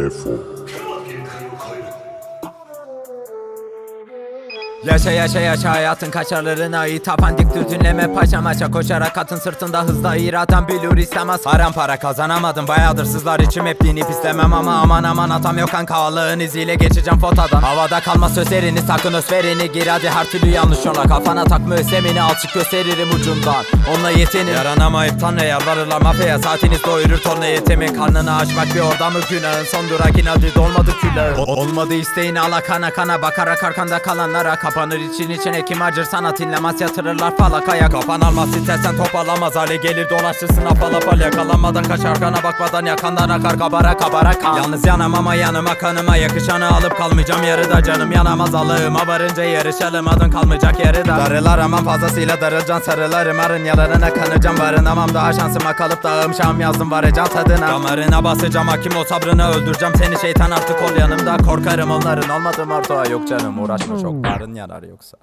Effort. Yaşa yaşa yaşa hayatın kaçarlarına hitap Andik düdünleme paşa maça Koşarak atın sırtında hızla iraden bilur istemez. Haram para kazanamadım bayağıdır sızlar içim hep dinip istemem Ama aman aman atam yok kan kavalığın iziyle geçeceğim fotodan Havada kalma sözlerini sakın özverini gir hadi her türlü yanlış yola. Kafana takma özlemini alçık gösteririm ucundan. Onunla yetinin. Yaranamayıp tanrı yalvarırlar mafya Saatiniz doyurur tonla yetimin Karnını açmak bir orada mı günahın. Son durak inadı dolmadı külahın. O- Olmadı isteğin ala kana Bakarak arkanda kalanlara Kapanır için içine kim acır sanat inlemez Yatırırlar falakaya. Kafan almaz istersen toparlamaz Hale gelir dolaşırsın apal apal Yakalanmadan kaç arkana bakmadan Yakandan akar. Kabara kabara kan. Yalnız yanam ama yanıma kanıma. Yakışanı alıp kalmayacağım yarıda. Canım yanamaz alığıma varınca yarışalım. Adın kalmayacak yarıda. Darılar aman fazlasıyla darılcan sarılarım Arın yalarına kanacağım. Barınamam Daha şansıma kalıp dağım şam yazdım varacağım tadına. Damarına basacağım hakim o sabrını öldüreceğim. Seni şeytan artık ol yanımda. Korkarım onların. Olmadım ortağı yok canım Uğraşma çok nyar där också.